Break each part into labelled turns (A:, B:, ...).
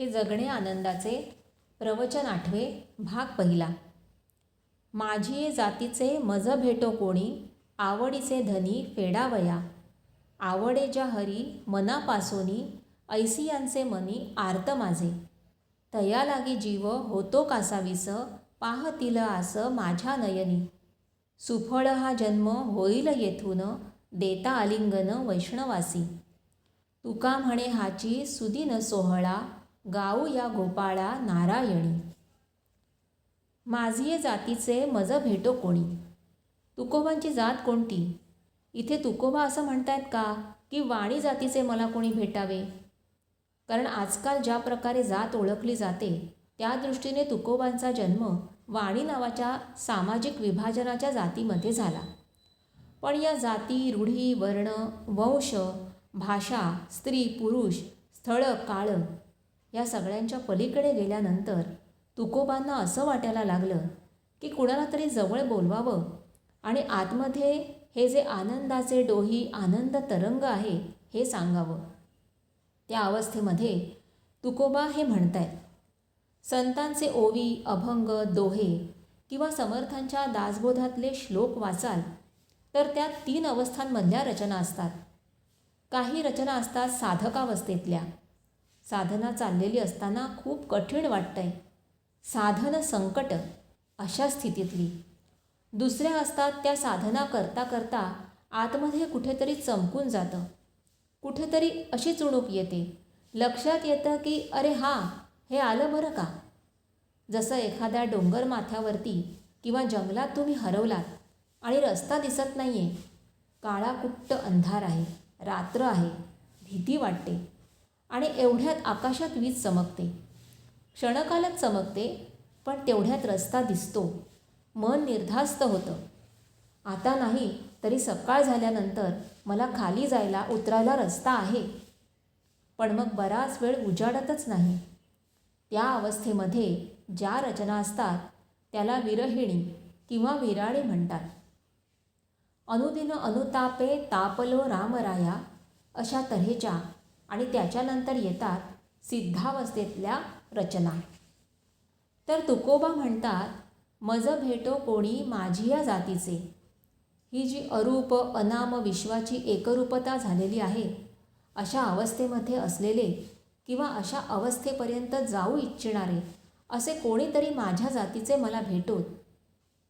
A: हे जगणे आनंदाचे प्रवचन आठवे भाग पहिला. माझी जातीचे मज भेटो कोणी आवडीचे धनी फेडावया. आवडे ज्या हरी मनापासोनी ऐसियांचे मनी आर्त माझे. तया लागी जीव होतो कासावीस पाहतील आस माझ्या नयनी. सुफळ हा जन्म होईल येथून देता आलिंगन वैष्णवासी. तुका म्हणे हाची सुदिन सोहळा गाऊ या गोपाळा नारायणी. माझी जातीचे मज भेटो कोणी. तुकोबांची जात कोणती? इथे तुकोबा असं म्हणतायत का? की वाणी जातीचे मला कोणी भेटावे? कारण आजकाल ज्या प्रकारे जात ओळखली जाते त्या दृष्टीने तुकोबांचा जन्म वाणी नावाच्या सामाजिक विभाजनाच्या जातीमध्ये झाला. पण या जाती रूढी वर्ण वंश भाषा स्त्री पुरुष स्थळ काळ या सगळ्यांच्या पलीकडे गेल्यानंतर तुकोबांना असं वाटायला लागलं की कुणाला तरी जवळ बोलवावं आणि आतमध्ये हे जे आनंदाचे डोही आनंद तरंग आहे हे सांगावं. त्या अवस्थेमध्ये तुकोबा हे म्हणतायत संतांचे ओवी अभंग दोहे किंवा समर्थांच्या दासबोधातले श्लोक वाचाल तर त्यात तीन अवस्थांमधल्या रचना असतात. काही रचना असतात साधकावस्थेतल्या साधना चाललेली असताना खूप कठीण वाटतंय. साधन संकट अशा स्थितीतली. दुसऱ्या असतात त्या साधना करता करता आतमध्ये कुठेतरी चमकून जातं. कुठेतरी अशी चुणूक येते. लक्षात येतं की अरे हां हे आलं बरं का? जसं एखाद्या डोंगर माथ्यावरती किंवा जंगलात तुम्ही हरवलात आणि रस्ता दिसत नाही आहे काळाकुट्ट अंधार आहे रात्र आहे भीती वाटते. आणि एवढ्यात आकाशात वीज चमकते. क्षणकालच चमकते पण तेवढ्यात रस्ता दिसतो. मन निर्धास्त होतं. आता नाही तरी सकाळ झाल्यानंतर मला खाली जायला उतरायला रस्ता आहे. पण मग बराच वेळ उजाडतच नाही. त्या अवस्थेमध्ये ज्या रचना असतात त्याला विरहिणी किंवा विराळी म्हणतात. अनुदिन अनुतापे तापलो रामराया अशा तऱ्हेच्या आणि त्याच्यानंतर येतात सिद्धावस्थेतल्या रचना. तर तुकोबा म्हणतात मज भेटो कोणी माझी या जातीचे. ही जी अरूप अनाम विश्वाची एकरूपता झालेली आहे अशा अवस्थेमध्ये असलेले किंवा अशा अवस्थेपर्यंत जाऊ इच्छिणारे असे कोणीतरी माझ्या जातीचे मला भेटोत.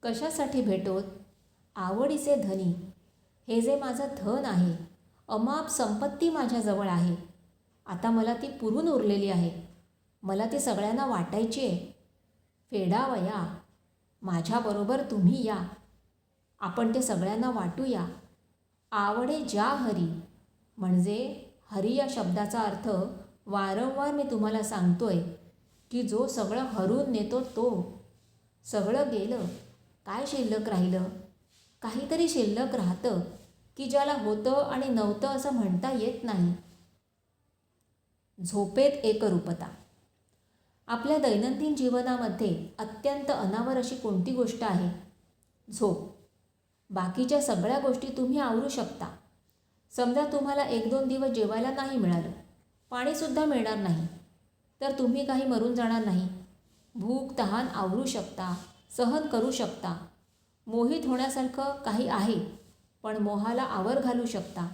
A: कशासाठी भेटोत? आवडीचे धनी. हे जे माझं धन आहे अमाप संपत्ती माझ्याजवळ आहे. आता मला ती पुरून उरलेली आहे. मला ती सगळ्यांना वाटायची. आहे फेडावया माझ्याबरोबर तुम्ही या. आपण ते सगळ्यांना वाटूया. आवडे ज्या हरी. म्हणजे हरी या शब्दाचा अर्थ वारंवार मी तुम्हाला सांगतोय की जो सगळं हरून नेतो तो. सगळं गेलं काय शिल्लक राहिलं? काहीतरी शिल्लक राहतं की ज्याला होतं आणि नव्हतं असं म्हणता येत नाही. झोपेत एकरूपता. आपल्या दैनंदिन जीवनामध्ये अत्यंत अनावर अशी कोणती गोष्ट आहे? झोप. बाकीच्या सगळ्या गोष्टी तुम्ही आवरू शकता. समजा तुम्हाला एक दोन दिवस जेवायला नाही मिळालं पाणीसुद्धा मिळणार नाही तर तुम्ही काही मरून जाणार नाही. भूक तहान आवरू शकता सहन करू शकता. मोहित होण्यासारखं काही आहे पण मोहाला आवर घालू शकता.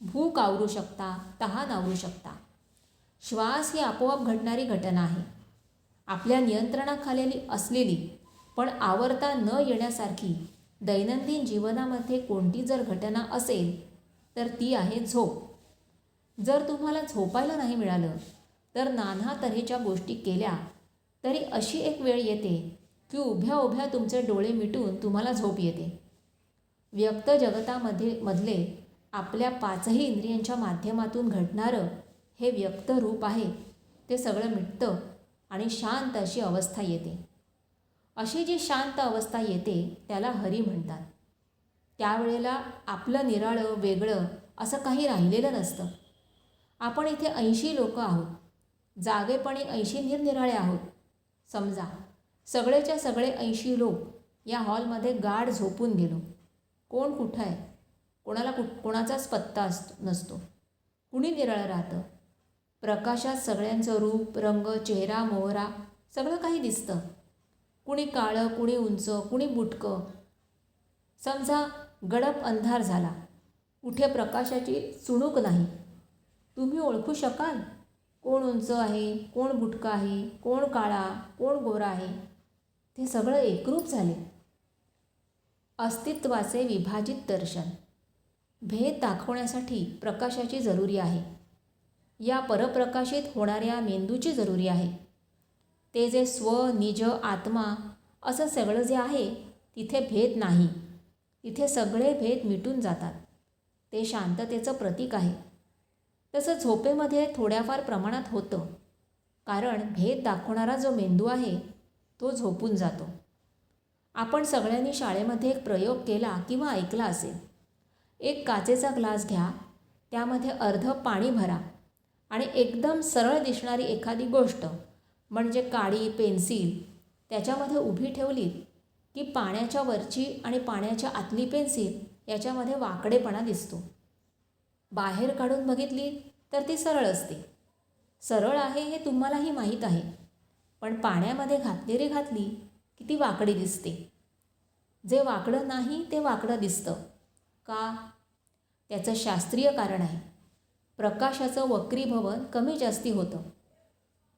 A: भूक आवरू शकता तहान आवरू शकता. श्वास ही आपोआप घडणारी घटना आहे. आपल्या नियंत्रणाखाली असलेली पण आवरता न येण्यासारखी दैनंदिन जीवनामध्ये कोणती जर घटना असेल तर ती आहे झोप. जर तुम्हाला झोपायला नाही मिळालं तर नाना तऱ्हेच्या गोष्टी केल्या तरी अशी एक वेळ येते की उभ्या उभ्या तुमचे डोळे मिटून तुम्हाला झोप येते. व्यक्त जगतामध्ये मधले आपल्या पाचही इंद्रियांच्या माध्यमातून घडणारं हे व्यक्त रूप आहे. ते सगळं मिटतं आणि शांत अशी अवस्था येते. अशी जी शांत अवस्था येते त्याला हरी म्हणतात. त्यावेळेला आपलं निराळं वेगळं असं काही राहिलेलं नसतं. आपण इथे ऐंशी लोक आहोत. जागेपणी ऐंशी निरनिराळे आहोत. समजा सगळेच्या सगळे ऐंशी लोक या हॉलमध्ये गाढ झोपून गेलो. कोण कुठं आहे? कोणाला कुठ कोणाचाच पत्ता असतो नसतो. कुणी निराळं राहतं? प्रकाशात सगळ्यांचं रूप रंग चेहरा मोहरा सगळं काही दिसतं. कुणी काळं कुणी उंच कुणी बुटकं. समजा गडप अंधार झाला. कुठे प्रकाशाची चुणूक नाही. तुम्ही ओळखू शकाल? कोण उंच आहे कोण बुटका आहे कोण काळा कोण गोरा आहे? ते सगळं एकरूप झाले. अस्तित्वाचे विभाजित दर्शन. भेद दाखवण्यासाठी प्रकाशाची जरुरी आहे. या परप्रकाशित होणाऱ्या मेंदूची जरुरी आहे. ते जे स्व निज आत्मा असं सगळं जे आहे तिथे भेद नाही. तिथे सगळे भेद मिटून जातात. ते शांततेचं प्रतीक आहे. तसं झोपेमध्ये थोड्याफार प्रमाणात होतं. कारण भेद दाखवणारा जो मेंदू आहे तो झोपून जातो. आपण सगळ्यांनी शाळेमध्ये एक प्रयोग केला किंवा ऐकला असेल. एक काचेचा ग्लास घ्या त्यामध्ये अर्धं पाणी भरा. आणि एकदम सरळ दिसणारी एखादी गोष्ट म्हणजे काडी पेन्सिल त्याच्यामध्ये उभी ठेवली की पाण्याच्या वरची आणि पाण्याच्या आतली पेन्सिल याच्यामध्ये वाकडेपणा दिसतो. बाहेर काढून बघितली तर ती सरळ असते. सरळ आहे हे तुम्हालाही माहीत आहे पण पाण्यामध्ये घातलेली घातली की ती वाकडी दिसते. जे वाकडं नाही ते वाकडं दिसतं. का? त्याचं शास्त्रीय कारण आहे. प्रकाशाचं वक्रीभवन कमी जास्ती होतं.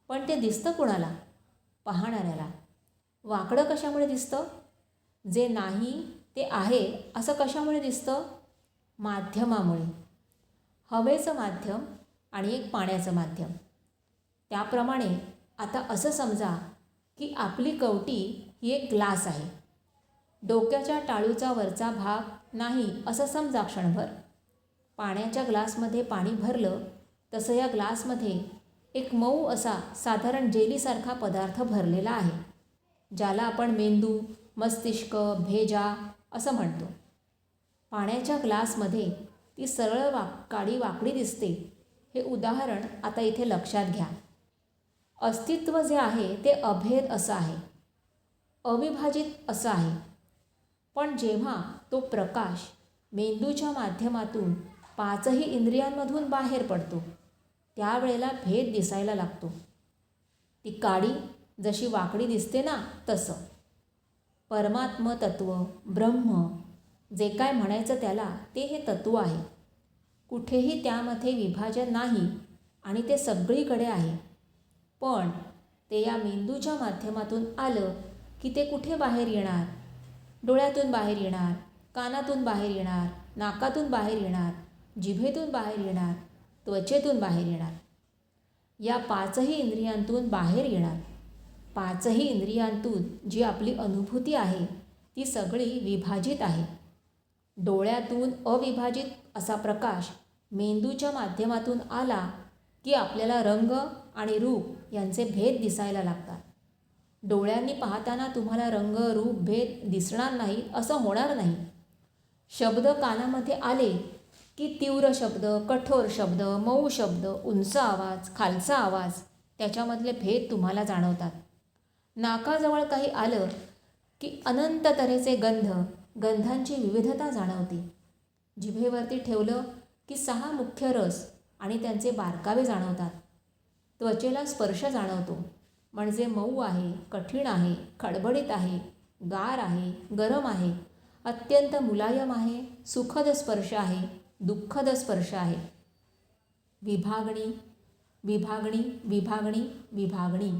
A: पण ते दिसतं कुणाला? पाहणाऱ्याला. वाकडं कशामुळे दिसतं? जे नाही ते आहे असं कशामुळे दिसतं? माध्यमामुळे. हवेचं माध्यम आणि एक पाण्याचं माध्यम. त्याप्रमाणे आता असं समजा की आपली कवटी ही एक ग्लास आहे. डोक्याच्या टाळूचा वरचा भाग नाही असं समजा क्षणभर. पाण्याच्या ग्लासमध्ये पाणी भरलं तसं या ग्लासमध्ये एक मऊ असा साधारण जेलीसारखा पदार्थ भरलेला आहे ज्याला आपण मेंदू मस्तिष्क भेजा असं म्हणतो. पाण्याच्या ग्लासमध्ये ती सरळ वाक काळी वाकडी दिसते. हे उदाहरण आता इथे लक्षात घ्या. अस्तित्व जे आहे ते अभेद असं आहे. अविभाजित असं आहे. पण जेव्हा तो प्रकाश मेंदूच्या माध्यमातून पाचही इंद्रियांमधून बाहेर पडतो. त्यावेळेला भेद दिसायला लागतो. ती काडी जशी वाकडी दिसते ना तसं. परमात्म तत्व ब्रह्म जे काय म्हणायचं त्याला ते हे तत्व आहे. कुठेही त्यामध्ये विभाजन नाही आणि ते सगळीकडे आहे. पण ते या मेंदूच्या माध्यमातून आलं की ते कुठे बाहेर येणार? डोळ्यातून बाहेर येणार कानातून बाहेर येणार नाकातून बाहेर येणार? जिभेतून बाहेर येणार त्वचेतून बाहेर येणार. या पाचही इंद्रियांतून बाहेर येणार. पाचही इंद्रियांतून जी आपली अनुभूती आहे ती सगळी विभाजित आहे. डोळ्यातून अविभाजित असा प्रकाश मेंदूच्या माध्यमातून आला की आपल्याला रंग आणि रूप यांचे भेद दिसायला लागतात. डोळ्यांनी पाहताना तुम्हाला रंग रूप भेद दिसणार नाही असं होणार नाही. शब्द कानामध्ये आले की तीव्र शब्द कठोर शब्द मऊ शब्द उंच आवाज खालचा आवाज त्याच्यामधले भेद तुम्हाला जाणवतात. नाकाजवळ काही आलं की अनंत तऱ्हेचे गंध गंधांची विविधता जाणवते. जिभेवरती ठेवलं की सहा मुख्य रस आणि त्यांचे बारकावे जाणवतात. त्वचेला स्पर्श जाणवतो. म्हणजे मऊ आहे कठीण आहे खडबडीत आहे गार आहे गरम आहे अत्यंत मुलायम आहे सुखद स्पर्श आहे दुःखद स्पर्श आहे. विभागणी विभागणी विभागणी विभागणी.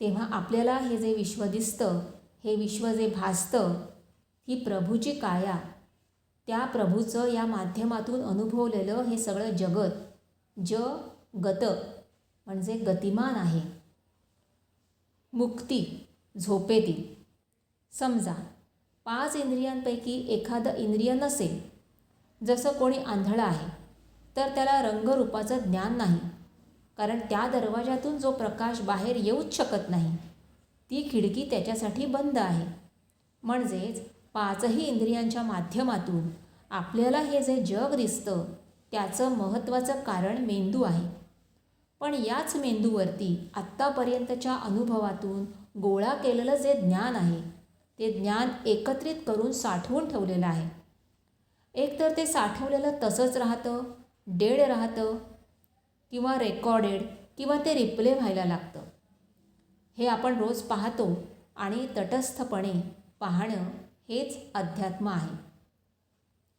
A: तेव्हा आपल्याला हे जे विश्व दिसतं हे विश्व जे भासतं ही प्रभूची काया. त्या प्रभूचं या माध्यमातून अनुभवलेलं हे सगळं जगत ज गत म्हणजे गतिमान आहे. मुक्ती झोपेतील. समजा पाच इंद्रियांपैकी एखादं इंद्रिय नसेल जसं कोणी आंधळं आहे तर त्याला रंगरूपाचं ज्ञान नाही. कारण त्या दरवाजातून जो प्रकाश बाहेर येऊच शकत नाही ती खिडकी त्याच्यासाठी बंद आहे. म्हणजेच पाचही इंद्रियांच्या माध्यमातून आपल्याला हे जे जग दिसतं त्याचं महत्त्वाचं कारण मेंदू आहे. पण याच मेंदूवरती आत्तापर्यंतच्या अनुभवातून गोळा केलेलं जे ज्ञान आहे ते ज्ञान एकत्रित करून साठवून ठेवलेलं आहे. एकतर ते साठवलेलं तसंच राहतं डेड राहतं किंवा रेकॉर्डेड किंवा ते रिप्ले व्हायला लागतं. हे आपण रोज पाहतो आणि तटस्थपणे पाहणं हेच अध्यात्म आहे.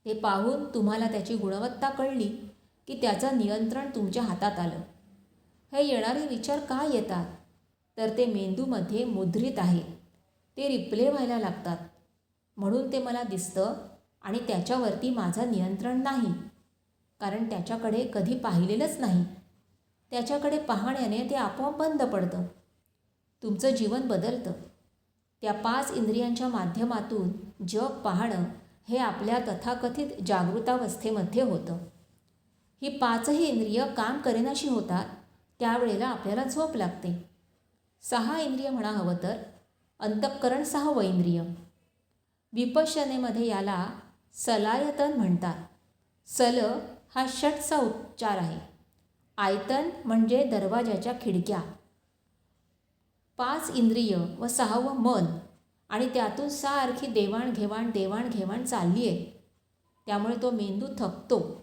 A: ते पाहून तुम्हाला त्याची गुणवत्ता कळली की त्याचं नियंत्रण तुमच्या हातात आलं. हे येणारे विचार का येतात? तर ते मेंदूमध्ये मुद्रित आहे. ते रिप्ले व्हायला लागतात. म्हणून ते मला दिसतं आणि त्याच्यावरती माझं नियंत्रण नाही. कारण त्याच्याकडे कधी पाहिलेलंच नाही. त्याच्याकडे पाहण्याने ते आपोआप बंद पडतं. तुमचं जीवन बदलतं. त्या पाच इंद्रियांच्या माध्यमातून जग पाहणं हे आपल्या तथाकथित जागृतावस्थेमध्ये होतं. ही पाचही इंद्रिय काम करेनाशी होतात त्यावेळेला आपल्याला झोप लागते. सहा इंद्रिय म्हणा हवं तर. अंतःकरण सहावं इंद्रिय. विपशनेमध्ये याला सलायतन म्हणतात. सल हा षटचा उच्चार आहे. आयतन म्हणजे दरवाजाच्या खिडक्या. पाच इंद्रिय व सहावं मन आणि त्यातून सारखी देवाणघेवाण देवाणघेवाण चालली आहे. त्यामुळे तो मेंदू थकतो.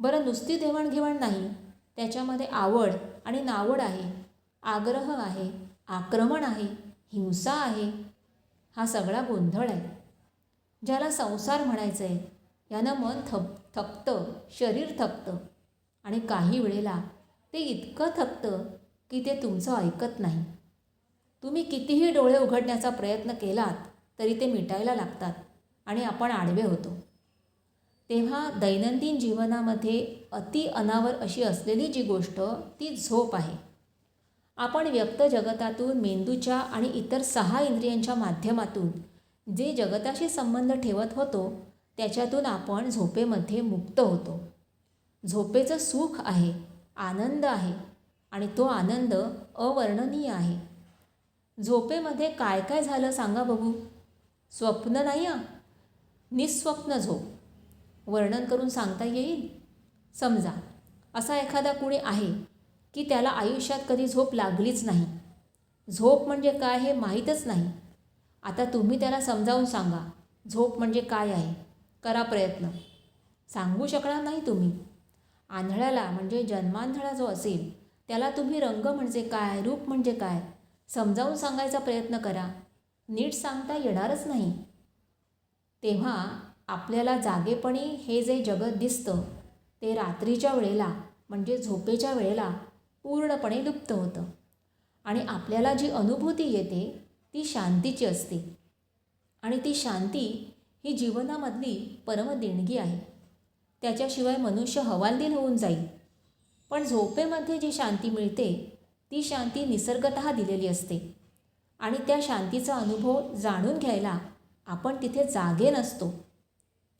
A: बरं नुसती देवाणघेवाण नाही. त्याच्यामध्ये आवड आणि नावड आहे. आग्रह आहे. आक्रमण आहे. हिंसा आहे. हा सगळा गोंधळ आहे. ज्याला संसार म्हणायचं आहे यानं मन थप थकतं शरीर थकतं आणि काही वेळेला ते इतकं थकतं की ते तुमचं ऐकत नाही. तुम्ही कितीही डोळे उघडण्याचा प्रयत्न केलात तरी ते मिटायला लागतात आणि आपण आडवे होतो. तेव्हा दैनंदिन जीवनामध्ये अति अनावर अशी असलेली जी गोष्ट ती झोप आहे. आपण व्यक्त जगतातून मेंदूच्या आणि इतर सहा इंद्रियांच्या माध्यमातून जे जगताशी संबंध ठेवत होतो त्याच्यातून आपण झोपेमध्ये मुक्त होतो. झोपेचं सुख आहे आनंद आहे आणि तो आनंद अवर्णनीय आहे. झोपेमध्ये काय काय झालं सांगा बघू. स्वप्न नाही आ निस्वप्न झोप. वर्णन करून सांगता येईल? समजा असा एखादा कुणी आहे की त्याला आयुष्यात कधी झोप लागलीच नाही. झोप म्हणजे काय हे माहीतच नाही. आता तुम्ही त्याला समजावून सांगा झोप म्हणजे काय आहे? करा प्रयत्न. सांगू शकणार नाही तुम्ही. आंधळ्याला म्हणजे जन्मांधळा जो असेल त्याला तुम्ही रंग म्हणजे काय रूप म्हणजे काय समजावून सांगायचा प्रयत्न करा. नीट सांगता येणारच नाही. तेव्हा आपल्याला जागेपणी हे जे जगत दिसतं ते रात्रीच्या वेळेला म्हणजे झोपेच्या वेळेला पूर्णपणे लुप्त होतं. आणि आपल्याला जी अनुभूती येते ती शांतीची असते. आणि ती शांती ही जीवनामधली परमदेणगी आहे. त्याच्याशिवाय मनुष्य हवालदिल होऊन जाईल. पण झोपेमध्ये जी शांती मिळते ती शांती निसर्गत दिलेली असते. आणि त्या शांतीचा अनुभव जाणून घ्यायला आपण तिथे जागे नसतो.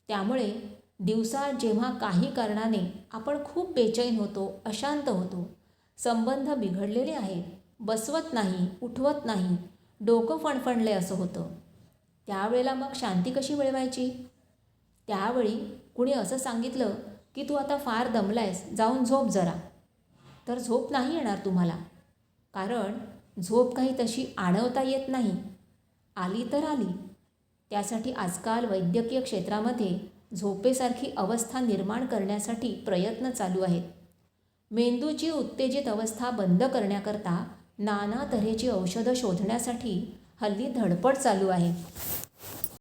A: त्यामुळे दिवसा जेव्हा काही कारणाने आपण खूप बेचैन होतो अशांत होतो संबंध बिघडलेले आहेत बसवत नाही उठवत नाही डोकं फणफणले असं होतं. त्यावेळेला मग शांती कशी मिळवायची? त्यावेळी कुणी असं सांगितलं की तू आता फार दमलायस जाऊन झोप जरा. तर झोप नाही येणार तुम्हाला. कारण झोप काही तशी आणवता येत नाही. आली तर आली. त्यासाठी आजकाल वैद्यकीय क्षेत्रामध्ये झोपेसारखी अवस्था निर्माण करण्यासाठी प्रयत्न चालू आहेत. मेंदूची उत्तेजित अवस्था बंद करण्याकरता नाना तऱ्हेची औषधं शोधण्यासाठी हल्ली धडपड चालू आहे.